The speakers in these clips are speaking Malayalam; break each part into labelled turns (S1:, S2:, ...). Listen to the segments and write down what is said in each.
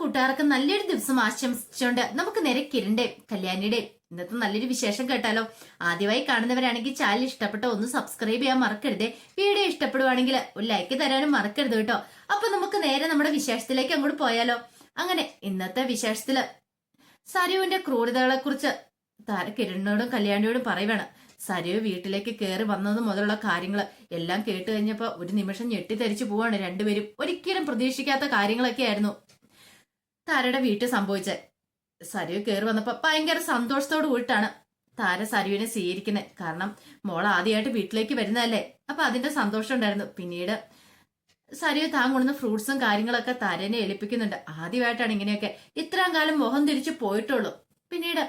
S1: കൂട്ടുകാർക്ക് നല്ലൊരു ദിവസം ആശംസിച്ചുകൊണ്ട് നമുക്ക് നേരെ കിരണ്ടേ കല്യാണിയുടെ. ഇന്നത്തെ നല്ലൊരു വിശേഷം കേട്ടാലോ? ആദ്യമായി കാണുന്നവരാണെങ്കിൽ ചാനൽ ഇഷ്ടപ്പെട്ട ഒന്ന് സബ്സ്ക്രൈബ് ചെയ്യാൻ മറക്കരുത്. വീഡിയോ ഇഷ്ടപ്പെടുവാണെങ്കിൽ ഒരു ലൈക്ക് തരാനും മറക്കരുത് കേട്ടോ. അപ്പൊ നമുക്ക് നേരെ നമ്മുടെ വിശേഷത്തിലേക്ക് അങ്ങോട്ട് പോയാലോ? അങ്ങനെ ഇന്നത്തെ വിശേഷത്തിൽ സരുവിന്റെ ക്രൂരതകളെ കുറിച്ച് താര കിരണിനോടും കല്യാണിയോടും പറയുവാണ്. സരു വീട്ടിലേക്ക് കയറി വന്നത് മുതലുള്ള കാര്യങ്ങൾ എല്ലാം കേട്ട് കഴിഞ്ഞപ്പോ ഒരു നിമിഷം ഞെട്ടിത്തെരിച്ചു പോവാണ് രണ്ടുപേരും. ഒരിക്കലും പ്രതീക്ഷിക്കാത്ത കാര്യങ്ങളൊക്കെ ആയിരുന്നു താരയുടെ വീട്ടിൽ സംഭവിച്ചത് സരു കയറി വന്നപ്പോ ഭയങ്കര സന്തോഷത്തോട് കൂടിയിട്ടാണ് താര സരുവിനെ സ്വീകരിക്കുന്നത് കാരണം മോൾ ആദ്യമായിട്ട് വീട്ടിലേക്ക് വരുന്നതല്ലേ. അപ്പൊ അതിന്റെ സന്തോഷം ഉണ്ടായിരുന്നു. പിന്നീട് സരു താൻ കൊണ്ടുവന്ന ഫ്രൂട്ട്സും കാര്യങ്ങളൊക്കെ താരനെ ഏൽപ്പിക്കുന്നുണ്ട്. ആദ്യമായിട്ടാണ് ഇങ്ങനെയൊക്കെ ഇത്രയും കാലം മുഖം തിരിച്ചു പോയിട്ടുള്ളൂ. പിന്നീട്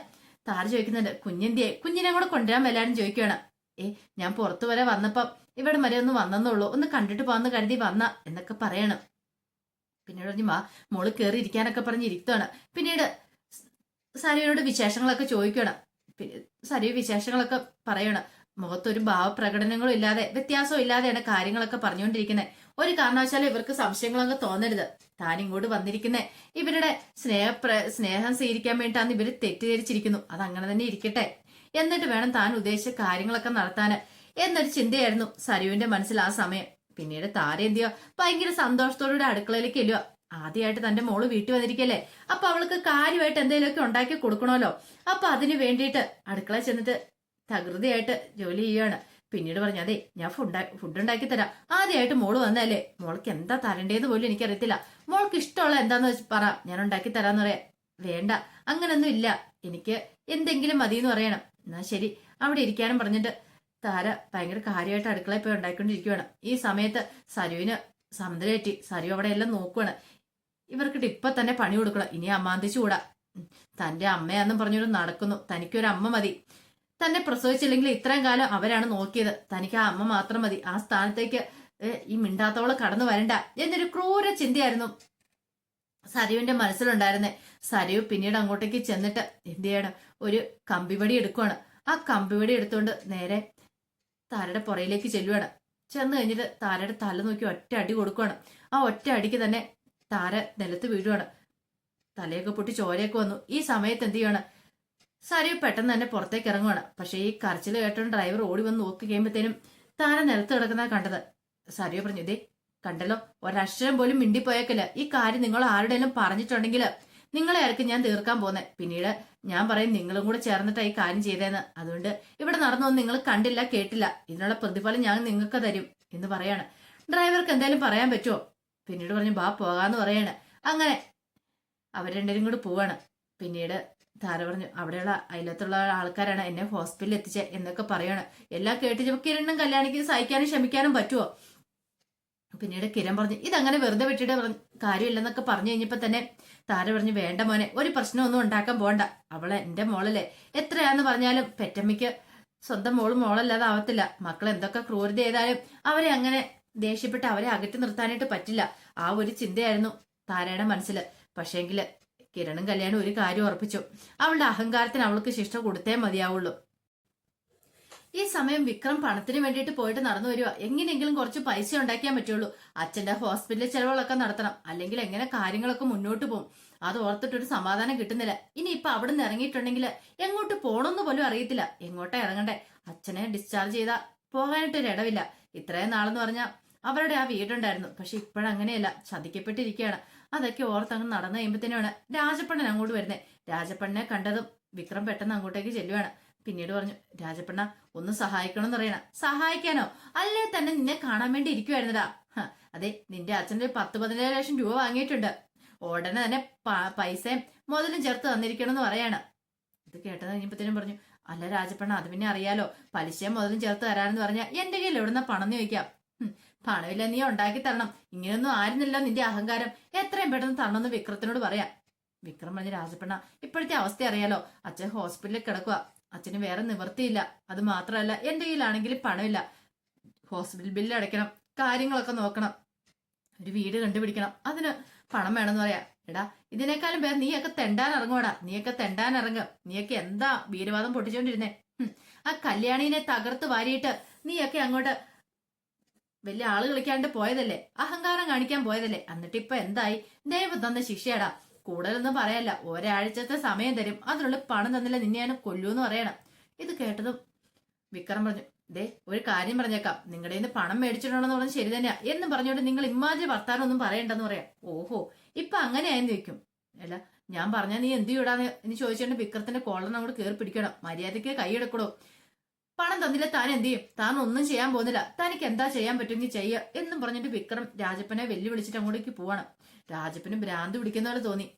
S1: താര ചോദിക്കുന്നുണ്ട് കുഞ്ഞിന്റെ കുഞ്ഞിനെ കൂടെ കൊണ്ടുവരാൻ വല്ലാണ്ട് ചോദിക്കുകയാണ്. ഏ ഞാൻ പുറത്തു വരെ വന്നപ്പം ഇവിടെ വരെ ഒന്ന് വന്നെന്നുള്ളൂ ഒന്ന് കണ്ടിട്ട് പോകാന്ന് കരുതി വന്ന എന്നൊക്കെ പറയണം. പിന്നീട് പറഞ്ഞു മാ മോൾ കയറി ഇരിക്കാനൊക്കെ പറഞ്ഞ് ഇരിക്കുകയാണ് പിന്നീട് സരിയോട് വിശേഷങ്ങളൊക്കെ ചോദിക്കണം പിന്നെ സരി വിശേഷങ്ങളൊക്കെ പറയണം. മുഖത്തൊരു ഭാവപ്രകടനങ്ങളും ഇല്ലാതെ വ്യത്യാസവും ഇല്ലാതെയാണ് കാര്യങ്ങളൊക്കെ പറഞ്ഞുകൊണ്ടിരിക്കുന്നത് ഒരു കാരണവശാലും ഇവർക്ക് സംശയങ്ങളൊക്കെ തോന്നരുത്. താൻ ഇങ്ങോട്ട് വന്നിരിക്കുന്നത് ഇവരുടെ സ്നേഹ സ്നേഹം സ്വീകരിക്കാൻ വേണ്ടിയിട്ടാണ് ഇവർ തെറ്റിദ്ധരിച്ചിരിക്കുന്നു. അത് അങ്ങനെ തന്നെ ഇരിക്കട്ടെ. എന്നിട്ട് വേണം താൻ ഉദ്ദേശിച്ച കാര്യങ്ങളൊക്കെ നടത്താന്. എന്നൊരു ചിന്തയായിരുന്നു സരുവിന്റെ മനസ്സിൽ ആ സമയം. പിന്നീട് താര എന്തിയോ ഭയങ്കര സന്തോഷത്തോടെ അടുക്കളയിലേക്ക് എല്ലുക ആദ്യമായിട്ട് തന്റെ മോൾ വീട്ടിൽ വന്നിരിക്കല്ലേ? അപ്പൊ അവൾക്ക് കാര്യമായിട്ട് എന്തെങ്കിലുമൊക്കെ ഉണ്ടാക്കി കൊടുക്കണമല്ലോ. അപ്പൊ അതിന് വേണ്ടിയിട്ട് അടുക്കള ചെന്നിട്ട് തകൃതിയായിട്ട് ജോലി ചെയ്യുകയാണ് പിന്നീട് പറഞ്ഞു അതെ ഞാൻ ഫുഡ് ഫുഡ് ഉണ്ടാക്കി തരാം. ആദ്യമായിട്ട് മോൾ വന്നല്ലേ മോൾക്ക് എന്താ തരണ്ടേന്ന് പോലും എനിക്കറിയത്തില്ല. മോൾക്ക് ഇഷ്ടമുള്ള എന്താന്ന് വെച്ച് പറ. ഞാൻ ഉണ്ടാക്കി തരാന്ന് പറയാം. വേണ്ട അങ്ങനൊന്നും ഇല്ല. എനിക്ക് എന്തെങ്കിലും മതി എന്ന് പറയണം. എന്നാ ശരി. അവിടെ ഇരിക്കാനും പറഞ്ഞിട്ട് താര ഭയങ്കര കാര്യമായിട്ട് അടുക്കളയിൽ പോയി ഉണ്ടാക്കിക്കൊണ്ടിരിക്കുകയാണ് ഈ സമയത്ത് സരുവിന് സമുദ്രേറ്റി സരു അവിടെ എല്ലാം നോക്കുവാണ്. ഇവർക്കിട്ട് ഇപ്പൊ തന്നെ പണി കൊടുക്കണം. ഇനി അമ്മാന്തിച്ചുകൂടാ കൂടാ തന്റെ അമ്മയാന്നും പറഞ്ഞൊരു നടക്കുന്നു. തനിക്കൊരു അമ്മ മതി. തന്നെ പ്രസവിച്ചില്ലെങ്കിൽ ഇത്രയും കാലം അവരാണ് നോക്കിയത്. തനിക്ക് ആ അമ്മ മാത്രം മതി. ആ സ്ഥാനത്തേക്ക് ഈ മിണ്ടാത്തോളം കടന്നു വരണ്ട. എന്നൊരു ക്രൂര ചിന്തയായിരുന്നു സരുവിന്റെ മനസ്സിലുണ്ടായിരുന്നേ. സരു പിന്നീട് അങ്ങോട്ടേക്ക് ചെന്നിട്ട് എന്ത് ചെയ്യണം? ഒരു കമ്പിവടി എടുക്കുവാണ്. ആ കമ്പിവടി എടുത്തുകൊണ്ട് നേരെ താരയുടെ പുറയിലേക്ക് ചെല്ലുവാണ്. ചെന്ന് കഴിഞ്ഞിട്ട് താരയുടെ തല നോക്കി ഒറ്റ അടി കൊടുക്കുവാണ്. ആ ഒറ്റ അടിക്ക് തന്നെ താര നിലത്ത് വീഴുവാണ്. തലയൊക്കെ പൊട്ടി ചോരയൊക്കെ വന്നു. ഈ സമയത്ത് എന്ത് ചെയ്യാണ്? സരി പെട്ടെന്ന് തന്നെ പുറത്തേക്ക് ഇറങ്ങുവാണ്. പക്ഷേ ഈ കരച്ചിൽ കേട്ടോണ്ട് ഡ്രൈവർ ഓടി വന്ന് നോക്കി കഴിയുമ്പോഴത്തേനും താര നിലത്ത് കിടക്കുന്ന കണ്ടത്. സാരിയോ പറഞ്ഞു ഇതേ കണ്ടല്ലോ ഒരക്ഷരം പോലും മിണ്ടിപ്പോയേക്കില്ല. ഈ കാര്യം നിങ്ങൾ ആരുടെയും പറഞ്ഞിട്ടുണ്ടെങ്കിൽ നിങ്ങളെ ആയിരിക്കും ഞാൻ തീർക്കാൻ പോന്നെ പിന്നീട് ഞാൻ പറയും നിങ്ങളും കൂടെ ചേർന്നിട്ടായി കാര്യം ചെയ്തേന്ന്. അതുകൊണ്ട് ഇവിടെ നടന്നൊന്നും നിങ്ങൾ കണ്ടില്ല കേട്ടില്ല. ഇതിനുള്ള പ്രതിഫലം ഞാൻ നിങ്ങൾക്ക് തരും എന്ന് പറയാണ്. ഡ്രൈവർക്ക് എന്തായാലും പറയാൻ പറ്റുമോ പിന്നീട് പറഞ്ഞു ബാ പോകാന്ന് പറയാണ്. അങ്ങനെ അവർ രണ്ടുപേരും കൂടി പോവാണ്. പിന്നീട് താര പറഞ്ഞു അവിടെയുള്ള അയലത്തുള്ള ആൾക്കാരാണ് എന്നെ ഹോസ്പിറ്റലിൽ എത്തിച്ചത് എന്നൊക്കെ പറയാണ്. എല്ലാം കേട്ട് കിരണ്ണും കല്യാണിക്ക് സഹിക്കാനും ക്ഷമിക്കാനും പറ്റുമോ പിന്നീട് കിരൺ പറഞ്ഞു ഇതങ്ങനെ വെറുതെ വിട്ടിട്ട് പറഞ്ഞു കാര്യമില്ലെന്നൊക്കെ പറഞ്ഞു കഴിഞ്ഞപ്പോ തന്നെ താര പറഞ്ഞു വേണ്ട മോനെ ഒരു പ്രശ്നമൊന്നും ഉണ്ടാക്കാൻ പോണ്ട. അവളെ എന്റെ മോളല്ലേ. എത്രയാന്ന് പറഞ്ഞാലും പെറ്റമ്മയ്ക്ക് സ്വന്തം മോൾ മോളല്ലാതെ ആവത്തില്ല മക്കൾ എന്തൊക്കെ ക്രൂരത ചെയ്താലും അവരെ അങ്ങനെ ദേഷ്യപ്പെട്ട് അവരെ അകറ്റി നിർത്താനായിട്ട് പറ്റില്ല. ആ ഒരു ചിന്തയായിരുന്നു താരയുടെ മനസ്സിൽ പക്ഷേങ്കിൽ കിരണും കല്യാണം ഒരു കാര്യം ഉറപ്പിച്ചു. അവളുടെ അഹങ്കാരത്തിന് അവൾക്ക് ശിക്ഷ കൊടുത്തേ മതിയാവുള്ളൂ. ഈ സമയം വിക്രം പണത്തിന് വേണ്ടിയിട്ട് പോയിട്ട് നടന്നു വരിക എങ്ങനെയെങ്കിലും കുറച്ച് പൈസ ഉണ്ടാക്കിയാൻ പറ്റുള്ളൂ. അച്ഛന്റെ ഹോസ്പിറ്റലിലെ ചെലവുകളൊക്കെ നടത്തണം. അല്ലെങ്കിൽ എങ്ങനെ കാര്യങ്ങളൊക്കെ മുന്നോട്ട് പോകും. അത് ഓർത്തിട്ടൊരു സമാധാനം കിട്ടുന്നില്ല. ഇനി ഇപ്പൊ അവിടെ നിന്ന് ഇറങ്ങിയിട്ടുണ്ടെങ്കിൽ എങ്ങോട്ട് പോണമെന്ന് പോലും അറിയത്തില്ല. എങ്ങോട്ടാ ഇറങ്ങണ്ടേ? അച്ഛനെ ഡിസ്ചാർജ് ചെയ്താ പോകാനായിട്ടൊരു ഇടവില്ല. ഇത്രയും നാളെന്ന് പറഞ്ഞാൽ അവരുടെ ആ വീടുണ്ടായിരുന്നു. പക്ഷെ ഇപ്പോഴങ്ങനെയല്ല. ചതിക്കപ്പെട്ടിരിക്കുകയാണ്. അതൊക്കെ ഓർത്തങ്ങ് നടന്നു കഴിയുമ്പോഴത്തേനാണ് രാജപ്പണ്ണൻ അങ്ങോട്ട് വരുന്നത് രാജപ്പണ്ണനെ കണ്ടതും വിക്രം പെട്ടെന്ന് അങ്ങോട്ടേക്ക് ചെല്ലുവാണ്. പിന്നീട് പറഞ്ഞു രാജപ്പണ്ണ ഒന്ന് സഹായിക്കണം എന്ന് സഹായിക്കാനോ? അല്ലേ തന്നെ നിന്നെ കാണാൻ വേണ്ടി ഇരിക്കുവായിരുന്നടാ. അതെ നിന്റെ അച്ഛന്റെ പത്ത് പതിനേഴ് ലക്ഷം രൂപ വാങ്ങിയിട്ടുണ്ട്. ഉടനെ തന്നെ പൈസയും മുതലും ചേർത്ത് തന്നിരിക്കണം എന്ന് പറയാണ്. ഇത് കേട്ടത് കഴിഞ്ഞപ്പോഴത്തേനും പറഞ്ഞു അല്ല രാജപ്പണ്ണ അത് പിന്നെ അറിയാലോ. പലിശയും മുതലും ചേർത്ത് തരാനെന്ന് പറഞ്ഞാൽ എന്റെ കയ്യിൽ എവിടുന്ന പണം ചോദിക്കാം. പണമില്ല നീ ഉണ്ടാക്കി തരണം. ഇങ്ങനെയൊന്നും ആയിരുന്നില്ല നിന്റെ അഹങ്കാരം. എത്രയും പെട്ടെന്ന് തരണമെന്ന് വിക്രത്തിനോട് പറയാം. വിക്രം പറഞ്ഞ രാജപ്പണ്ണ ഇപ്പോഴത്തെ അവസ്ഥ അറിയാലോ. അച്ഛൻ ഹോസ്പിറ്റലിൽ കിടക്കുക അച്ഛന് വേറെ നിവൃത്തിയില്ല. അത് മാത്രമല്ല എന്റെ കയ്യിലാണെങ്കിൽ പണമില്ല. ഹോസ്പിറ്റൽ ബില്ല് അടയ്ക്കണം കാര്യങ്ങളൊക്കെ നോക്കണം. ഒരു വീട് കണ്ടുപിടിക്കണം. അതിന് പണം വേണമെന്ന് പറയാ. എടാ ഇതിനേക്കാളും പേര് നീയൊക്കെ തെണ്ടാൻ ഇറങ്ങുവാടാ. നീയൊക്കെ തെണ്ടാൻ ഇറങ്ങ. നീയൊക്കെ എന്താ വീരവാദം പൊട്ടിച്ചോണ്ടിരുന്നേ? ആ കല്യാണീനെ തകർത്ത് വാരിയിട്ട് നീയൊക്കെ അങ്ങോട്ട് വലിയ ആൾ കളിക്കാണ്ട് പോയതല്ലേ? അഹങ്കാരം കാണിക്കാൻ പോയതല്ലേ? എന്നിട്ട് ഇപ്പൊ എന്തായി? ദൈവം തന്ന ശിക്ഷയാടാ. കൂടുതലൊന്നും പറയല്ല. ഒരാഴ്ചത്തെ സമയം തരും. അതിനുള്ളിൽ പണം തന്നില്ല. നിന്നെ ഞാൻ കൊല്ലൂന്ന് പറയണം. ഇത് കേട്ടതും വിക്രം പറഞ്ഞു ദേ ഒരു കാര്യം പറഞ്ഞേക്കാം. നിങ്ങളുടെ നിന്ന് പണം മേടിച്ചിട്ടുണ്ടെന്ന് പറഞ്ഞാൽ ശരി തന്നെയാ. എന്ന് പറഞ്ഞോണ്ട് നിങ്ങൾ ഇമ്മാതിരി വർത്താനം ഒന്നും പറയണ്ടെന്ന് പറയാം. ഓഹോ ഇപ്പൊ അങ്ങനെയായെന്ന് വെക്കും അല്ല ഞാൻ പറഞ്ഞാൽ നീ എന്ത് ചെയ്യൂടാന്ന് എന്ന് ചോദിച്ചോണ്ട് വിക്രത്തിന്റെ കോളർ അങ്ങോട്ട് കയറി പിടിക്കണം. മര്യാദയ്ക്ക് കൈയെടുക്കണോ പണം തന്നില്ല താൻ എന്ത് ചെയ്യും? താൻ ഒന്നും ചെയ്യാൻ പോകുന്നില്ല. തനിക്ക് എന്താ ചെയ്യാൻ പറ്റുമെങ്കിൽ ചെയ്യുക എന്നും പറഞ്ഞിട്ട് വിക്രം രാജപ്പനെ വെല്ലുവിളിച്ചിട്ട് അങ്ങോട്ടേക്ക് പോവാണ്. രാജപ്പന് ഭ്രാന്ത് പിടിക്കുന്ന പോലെ തോന്നി.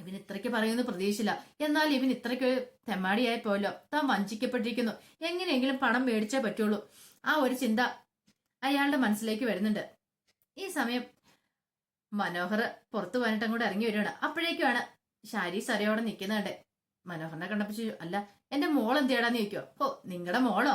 S1: ഇവൻ ഇത്രയ്ക്ക് പറയുമെന്ന് പ്രതീക്ഷിച്ചില്ല എന്നാൽ ഇവൻ ഇത്രയ്ക്ക് തെമ്മാടിയായി പോയല്ലോ താൻ വഞ്ചിക്കപ്പെട്ടിരിക്കുന്നു. എങ്ങനെയെങ്കിലും പണം മേടിച്ചേ പറ്റുള്ളൂ. ആ ഒരു ചിന്ത അയാളുടെ മനസ്സിലേക്ക് വരുന്നുണ്ട്. ഈ സമയം മനോഹർ പുറത്തു പോയിട്ട് അങ്ങോട്ട് ഇറങ്ങി വരികയാണ്. അപ്പോഴേക്കുമാണ് ഷാരി സരയോടെ നിൽക്കുന്നുണ്ട്. മനോഹറിനെ കണ്ടപ്പോ ചോദിച്ചു, അല്ല എന്റെ മോൾ എന്ത് ചെയ്യടാന്ന് ചോദിക്കോ ഓ നിങ്ങളുടെ മോളോ?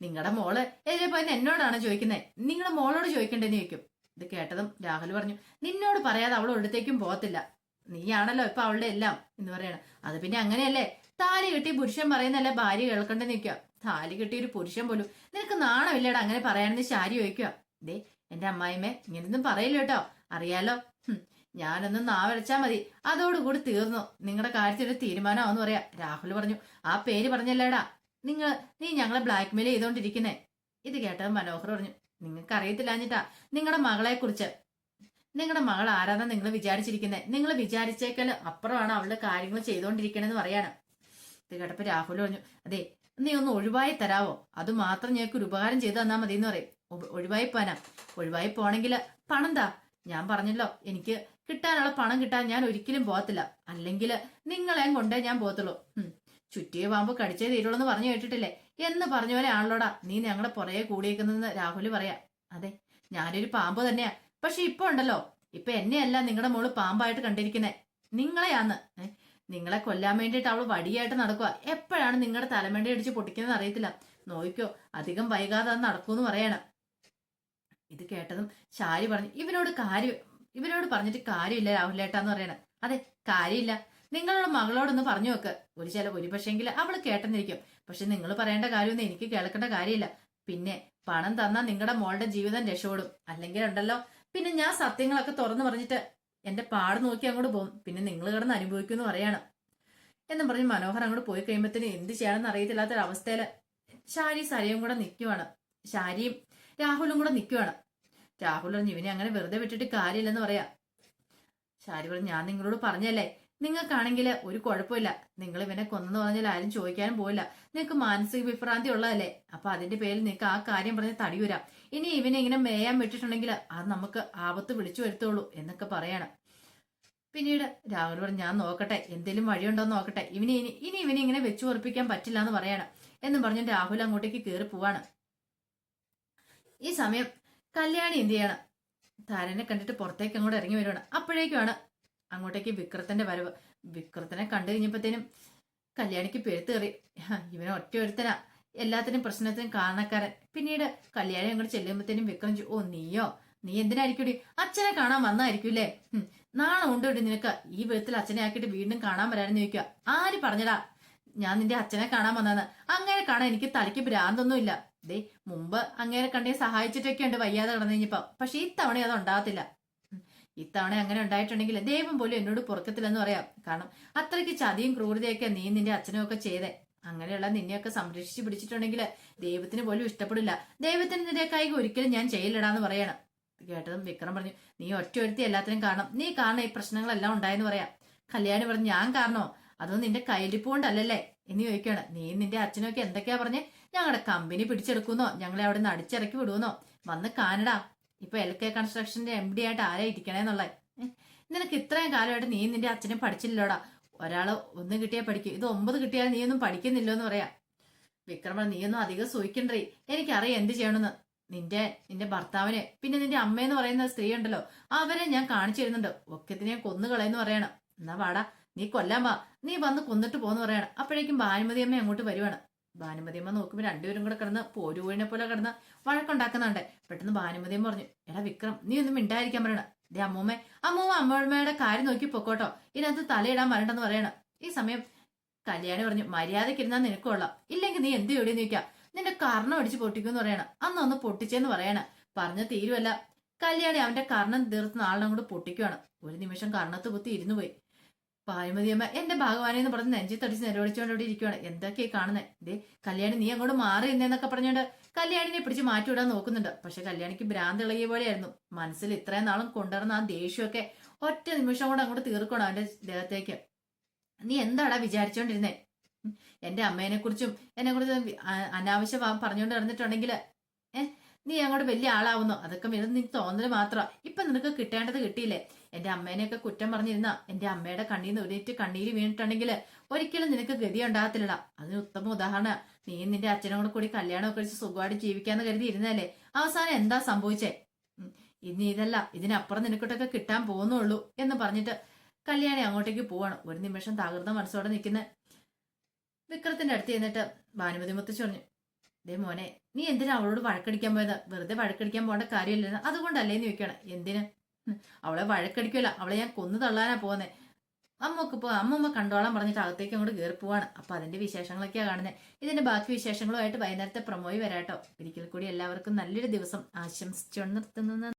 S1: നിങ്ങളുടെ മോൾ? ഏതിപ്പോ എന്നെ എന്നോടാണ് ചോദിക്കുന്നത് നിങ്ങളുടെ മോളോട് ചോദിക്കണ്ടേന്ന് ചോദിക്കും. ഇത് കേട്ടതും രാഹുൽ പറഞ്ഞു നിന്നോട് പറയാതെ അവളെ ഒരിടത്തേക്കും പോകത്തില്ല. നീയാണല്ലോ ഇപ്പൊ അവളുടെ എല്ലാം എന്ന് പറയണം. അത് പിന്നെ അങ്ങനെയല്ലേ? താലി കെട്ടി പുരുഷൻ പറയുന്നല്ലേ ഭാര്യ കേൾക്കണ്ടെന്ന് നിൽക്കുക താലി കെട്ടിയ ഒരു പുരുഷൻ പോലും നിനക്ക് നാണമില്ലേടാ അങ്ങനെ പറയാനെന്ന് ശാരി ചോദിക്കുക ദേ എന്റെ അമ്മായിമ്മേ ഇങ്ങനൊന്നും പറയില്ല കേട്ടോ. അറിയാലോ ഞാനൊന്നും നാവരച്ചാ മതി. അതോടുകൂടി തീർന്നു. നിങ്ങളുടെ കാര്യത്തിൽ ഒരു തീരുമാനമാവെന്ന് പറയാ. രാഹുൽ പറഞ്ഞു ആ പേര് പറഞ്ഞല്ലേടാ. നിങ്ങൾ നീ ഞങ്ങളെ ബ്ലാക്ക്മെയിൽ ചെയ്തോണ്ടിരിക്കുന്നേ. ഇത് കേട്ടത് മനോഹർ പറഞ്ഞു നിങ്ങൾക്ക് അറിയത്തില്ലാഞ്ഞിട്ടാ നിങ്ങളുടെ മകളെ കുറിച്ച് നിങ്ങളുടെ മകൾ ആരാന്നാ നിങ്ങൾ വിചാരിച്ചിരിക്കുന്നത് നിങ്ങൾ വിചാരിച്ചേക്കാൾ അപ്പുറമാണ് അവളുടെ കാര്യങ്ങൾ ചെയ്തുകൊണ്ടിരിക്കണെന്ന് പറയാണ്. ഇത് കേട്ടപ്പോ രാഹുൽ പറഞ്ഞു അതെ നീ ഒന്ന് ഒഴിവായി തരാവോ? അത് മാത്രം ഞങ്ങൾക്ക് ഒരു ഉപകാരം ചെയ്തു തന്നാ മതി എന്ന് പറയും ഒഴിവായി പോനാ ഒഴിവായി പോണെങ്കിൽ പണം താ ഞാൻ പറഞ്ഞല്ലോ എനിക്ക് കിട്ടാനുള്ള പണം കിട്ടാൻ ഞാൻ ഒരിക്കലും പോകത്തില്ല. അല്ലെങ്കിൽ നിങ്ങളെയും കൊണ്ടേ ഞാൻ പോകത്തുള്ളൂ. ചുറ്റിയെ പാമ്പ് കടിച്ചേ തീരുള്ളൂ എന്ന് പറഞ്ഞു കേട്ടിട്ടില്ലേ? എന്ന് പറഞ്ഞ പോലെ ആണല്ലോടാ. നീ ഞങ്ങളെ പുറകെ കൂടിയേക്കുന്നതെന്ന് രാഹുൽ പറയാ. അതെ ഞാനൊരു പാമ്പ് തന്നെയാ. പക്ഷെ ഇപ്പൊ ഉണ്ടല്ലോ. ഇപ്പൊ എന്നെയല്ല നിങ്ങളുടെ മോൾ പാമ്പായിട്ട് കണ്ടിരിക്കുന്നേ. നിങ്ങളെയാന്ന്? നിങ്ങളെ കൊല്ലാൻ വേണ്ടിയിട്ട് അവൾ വടിയായിട്ട് നടക്കുക എപ്പോഴാണ് നിങ്ങളുടെ തലമേണ്ടി അടിച്ച് പൊട്ടിക്കുന്നത് അറിയത്തില്ല. നോയിക്കോ അധികം വൈകാതെ അത് നടക്കൂന്ന് പറയണം. ഇത് കേട്ടതും ശാരി പറഞ്ഞു ഇവനോട് കാര്യം ഇവനോട് പറഞ്ഞിട്ട് കാര്യമില്ല രാഹുലേട്ടാന്ന് പറയണേ. അതെ കാര്യമില്ല. നിങ്ങളുടെ മകളോടൊന്ന് പറഞ്ഞു വെക്ക് ഒരു ചില ഒരു പക്ഷെങ്കിൽ അവൾ കേട്ടെന്നിരിക്കും. പക്ഷെ നിങ്ങൾ പറയേണ്ട കാര്യമൊന്നും എനിക്ക് കേൾക്കേണ്ട കാര്യമില്ല. പിന്നെ പണം തന്നാൽ നിങ്ങളുടെ മോളുടെ ജീവിതം രക്ഷപ്പെടും. അല്ലെങ്കിൽ ഉണ്ടല്ലോ പിന്നെ ഞാൻ സത്യങ്ങളൊക്കെ തുറന്നു പറഞ്ഞിട്ട് എന്റെ പാട് നോക്കി അങ്ങോട്ട് പോകും. പിന്നെ നിങ്ങൾ കിടന്ന് അനുഭവിക്കുമെന്ന് പറയാണ്. എന്നും പറഞ്ഞ് മനോഹർ അങ്ങോട്ട് പോയി കഴിയുമ്പോഴത്തേന് എന്ത് ചെയ്യണമെന്ന് അറിയത്തില്ലാത്തൊരവസ്ഥയിൽ ഷാരി സരയും കൂടെ നിൽക്കുവാണ് ഷാരിയും രാഹുലും കൂടെ നിൽക്കുവാണ് രാഹുൽ പറഞ്ഞു ഇവനെ അങ്ങനെ വെറുതെ വിട്ടിട്ട് കാര്യമില്ലെന്ന് പറയാ. ഷാരി പറഞ്ഞു ഞാൻ നിങ്ങളോട് പറഞ്ഞല്ലേ നിങ്ങൾക്കാണെങ്കിൽ ഒരു കുഴപ്പമില്ല. നിങ്ങൾ ഇവനെ കൊന്നെന്ന് പറഞ്ഞാൽ ആരും ചോദിക്കാനും പോയില്ല നിങ്ങൾക്ക് മാനസിക വിഭ്രാന്തി ഉള്ളതല്ലേ? അപ്പൊ അതിന്റെ പേരിൽ നിങ്ങൾക്ക് ആ കാര്യം പറഞ്ഞ് തടിയൂരാം ഇനി ഇവനെ ഇങ്ങനെ മേയാൻ വിട്ടിട്ടുണ്ടെങ്കിൽ അത് നമുക്ക് ആപത്ത് വിളിച്ചു വരുത്തുള്ളൂ എന്നൊക്കെ പറയണം. പിന്നീട് രാഹുൽ പറഞ്ഞു ഞാൻ നോക്കട്ടെ എന്തെങ്കിലും വഴിയുണ്ടോ നോക്കട്ടെ. ഇവനെ ഇനി ഇനി ഇവനെ ഇങ്ങനെ വെച്ചു ഉറപ്പിക്കാൻ പറ്റില്ല എന്ന് പറയണം. എന്നും പറഞ്ഞു രാഹുൽ അങ്ങോട്ടേക്ക് കയറി പോവാണ്. ഈ സമയം കല്യാണി എന്ത് ചെയ്യണം? താരനെ കണ്ടിട്ട് പുറത്തേക്ക് അങ്ങോട്ട് ഇറങ്ങി വരുവാണ്. അപ്പോഴേക്കുമാണ് അങ്ങോട്ടേക്ക് വിക്രത്തിന്റെ വരവ്. വിക്രത്തിനെ കണ്ടു കഴിഞ്ഞപ്പോഴത്തേനും കല്യാണിക്ക് പെരുത്ത് കയറി. ഇവനെ ഒറ്റ ഒരുത്തനാ. എല്ലാത്തിനും പ്രശ്നത്തിനും കാരണക്കാരൻ. പിന്നീട് കല്യാണി അങ്ങോട്ട് ചെല്ലുമ്പോഴത്തേനും വിക്രം ഓ നീയോ? നീ എന്തിനായിരിക്കൂടി അച്ഛനെ കാണാൻ വന്നായിരിക്കൂലേ ഹും, നാണം ഉണ്ട് ഇവിടെ നിനക്ക്. ഈ വിധത്തിൽ അച്ഛനെ ആക്കിയിട്ട് വീണ്ടും കാണാൻ വരാനെന്ന് ചോദിക്കുക. ആര് പറഞ്ഞടാ? ഞാൻ നിന്റെ അച്ഛനെ കാണാൻ വന്നതെന്ന് അങ്ങനെ കാണാൻ എനിക്ക് തലയ്ക്ക് ഭ്രാന്തൊന്നുമില്ല. ദേ മുമ്പ് അങ്ങനെ കണ്ടേ സഹായിച്ചിട്ടൊക്കെ ഉണ്ട് വയ്യാതെ കിടന്നു കഴിഞ്ഞപ്പോ. പക്ഷെ ഇത്തവണ അത് ഉണ്ടാകത്തില്ല. ഇത്തവണ അങ്ങനെ ഉണ്ടായിട്ടുണ്ടെങ്കിൽ ദൈവം പോലും എന്നോട് പൊറുക്കത്തില്ലെന്ന് പറയാം. കാരണം അത്രയ്ക്ക് ചതിയും ക്രൂരതയൊക്കെ നീ നിന്റെ അച്ഛനും ഒക്കെ ചെയ്തേ. അങ്ങനെയുള്ള നിന്നെയൊക്കെ സംരക്ഷിച്ചു പിടിച്ചിട്ടുണ്ടെങ്കിൽ ദൈവത്തിന് പോലും ഇഷ്ടപ്പെടില്ല. ദൈവത്തിന് നിന്റെ കൈ ഒരിക്കലും ഞാൻ ചെയ്യില്ലടാന്ന് പറയണം. കേട്ടതും വിക്രം പറഞ്ഞു നീ ഒറ്റ ഒരുത്തി എല്ലാത്തിനും കാരണം. നീ കാരണം ഈ പ്രശ്നങ്ങളെല്ലാം ഉണ്ടായെന്ന് പറയാം. കല്യാണി പറഞ്ഞു ഞാൻ കാരണോ? അതൊന്നും നിന്റെ കയ്യിലിപ്പ് കൊണ്ടല്ലല്ലേ? എന്ന് ചോദിക്കുകയാണ്. നീ നിന്റെ അച്ഛനൊക്കെ എന്തൊക്കെയാ പറഞ്ഞ്? ഞങ്ങളുടെ കമ്പനി പിടിച്ചെടുക്കുന്നോ ഞങ്ങളെ അവിടെ നിന്ന് അടിച്ചിറക്കി വിടുമെന്നോ? വന്ന് കാനഡ ഇപ്പൊ എൽ കെ കൺസ്ട്രക്ഷന്റെ എം ഡി ആയിട്ട് ആരാ ഇരിക്കണേന്നുള്ളത് നിനക്ക് ഇത്രയും കാലമായിട്ട് നീ നിന്റെ അച്ഛനെ പഠിച്ചില്ലോടാ ഒരാൾ ഒന്ന് കിട്ടിയാൽ പഠിക്കും. ഇത് ഒമ്പത് കിട്ടിയാൽ നീ ഒന്നും പഠിക്കുന്നില്ലോ എന്ന് പറയാം. വിക്രമ നീയൊന്നും അധികം സൂഹിക്കണ്ടേ എനിക്കറിയാം എന്ത് ചെയ്യണമെന്ന്. നിന്റെ നിന്റെ ഭർത്താവിനെ പിന്നെ നിന്റെ അമ്മയെന്ന് പറയുന്ന സ്ത്രീ ഉണ്ടല്ലോ. അവരെ ഞാൻ കാണിച്ചു തരുന്നുണ്ട്. ഒക്കത്തിനെ കൊന്നുകളയെന്ന് പറയണം. എന്നാ വാടാ. നീ കൊല്ലാൻ വാ. നീ വന്ന് കൊന്നിട്ട് പോന്ന് പറയണം. അപ്പോഴേക്കും ഭാനുമതി അമ്മ അങ്ങോട്ട് വരുവാണ്. ഭാനുമതി അമ്മ നോക്കുമ്പോൾ രണ്ടുപേരും കൂടെ കിടന്ന് പോരുവിനെ പോലെ കിടന്ന് വഴക്കുണ്ടാക്കുന്നുണ്ട്. പെട്ടെന്ന് ഭാനുമതി അമ്മ പറഞ്ഞു എടാ വിക്രം നീ ഒന്നും മിണ്ടായിരിക്കാൻ പറയണം. ദേ അമ്മൂമ്മേ അമ്മൂമ്മ അമ്മൂമ്മയുടെ കാര്യം നോക്കി പൊക്കോട്ടോ. ഇതിനകത്ത് തലയിടാൻ വരണ്ടെന്ന് പറയണം. ഈ സമയം കല്യാണി പറഞ്ഞു മര്യാദയ്ക്ക് ഇരുന്നാൽ നിനക്ക് കൊള്ളാം. ഇല്ലെങ്കിൽ നീ എന്ത് എവിടെ നിൽക്കാം നിന്റെ കർണം അടിച്ച് പൊട്ടിക്കുമെന്ന് പറയണം. അന്ന് ഒന്ന് പൊട്ടിച്ചെന്ന് പറയണം. പറഞ്ഞ തീരുവല്ല. കല്യാണി അവന്റെ കർണം തീർത്ത് നാളിനെ കൊണ്ട് പൊട്ടിക്കുവാണ്. ഒരു നിമിഷം കർണത്ത് കുത്തി ഇരുന്നു പോയി. പായ്മതിയമ്മ എന്റെ ഭഗവാനെ എന്ന് പറഞ്ഞ് നെഞ്ചിത്തടിച്ച് നിലവിളിച്ചുകൊണ്ട് ഇവിടെ ഇരിക്കുവാണ്. എന്തൊക്കെയാ കാണുന്നത് ദേ കല്യാണി നീ അങ്ങോട്ട് മാറി എന്നൊക്കെ പറഞ്ഞുകൊണ്ട് കല്യാണിനെ പിടിച്ച് മാറ്റിവിടാൻ നോക്കുന്നുണ്ട്. പക്ഷെ കല്യാണിക്ക് ഭ്രാന്ത് ഇളകിയ പോലെയായിരുന്നു. മനസ്സിൽ ഇത്രയും നാളും കൊണ്ടുവരുന്ന ആ ദേഷ്യമൊക്കെ ഒറ്റ നിമിഷം കൊണ്ട് അങ്ങോട്ട് തീർക്കണം അവന്റെ ദേഹത്തേക്ക്. നീ എന്താടാ വിചാരിച്ചോണ്ടിരുന്നേ? എന്റെ അമ്മേനെ കുറിച്ചും എന്നെ കുറിച്ചും അനാവശ്യ പറഞ്ഞുകൊണ്ട് നടന്നിട്ടുണ്ടെങ്കിൽ ഏഹ് നീ അങ്ങോട്ട് വലിയ ആളാവുന്നു? അതൊക്കെ വെറും നിനക്ക് തോന്നൽ മാത്രം. ഇപ്പൊ നിനക്ക് കിട്ടേണ്ടത് കിട്ടിയില്ലേ? എന്റെ അമ്മേനെയൊക്കെ കുറ്റം പറഞ്ഞിരുന്ന എന്റെ അമ്മയുടെ കണ്ണീന്ന് ഒരേറ്റ് കണ്ണീര് വീണിട്ടുണ്ടെങ്കിൽ ഒരിക്കലും നിനക്ക് ഗതി ഉണ്ടാകത്തില്ലടാ. അതിന് ഉത്തമ ഉദാഹരണം നീ നിന്റെ അച്ഛനോട് കൂടെ കല്യാണമൊക്കെ കഴിച്ച് സുഖമായിട്ട് ജീവിക്കാന്ന് കരുതി ഇരുന്നല്ലേ അവസാനം എന്താ സംഭവിച്ചേ? ഇനി ഇതല്ല ഇതിനപ്പുറം നിനക്കൊട്ടൊക്കെ കിട്ടാൻ പോകുന്നുള്ളൂ എന്ന് പറഞ്ഞിട്ട് കല്യാണി അങ്ങോട്ടേക്ക് പോവാണ്. ഒരു നിമിഷം തകർന്ന മനസ്സോടെ നിൽക്കുന്ന. വിക്രത്തിന്റെ അടുത്ത് ചെന്നിട്ട് ഭാനുമതി മുത്തച്ഛ പറഞ്ഞു ദേ മോനെ നീ എന്തിനാ അവളോട് വഴക്കടിക്കാൻ പോയത്? വെറുതെ വഴക്കടിക്കാൻ പോകേണ്ട കാര്യമില്ലെന്ന് അതുകൊണ്ടല്ലേ നീ വെക്കണം എന്തിന്? അവളെ വഴക്കടിക്കില്ല അവളെ ഞാൻ കൊന്നു തള്ളാനാ പോകുന്നത് പോ അമ്മമ്മ കണ്ടോളാൻ പറഞ്ഞിട്ട് അകത്തേക്ക് അങ്ങോട്ട് കയറി പോവാണ്. അപ്പൊ അതിന്റെ വിശേഷങ്ങളൊക്കെയാ കാണുന്നത് ഇതിന്റെ ബാക്കി വിശേഷങ്ങളുമായിട്ട് വൈകുന്നേരത്തെ പ്രമോയി വരാട്ടോ. ഒരിക്കൽ കൂടി എല്ലാവർക്കും നല്ലൊരു ദിവസം ആശംസിച്ചുകൊണ്ട് നിർത്തുന്നു.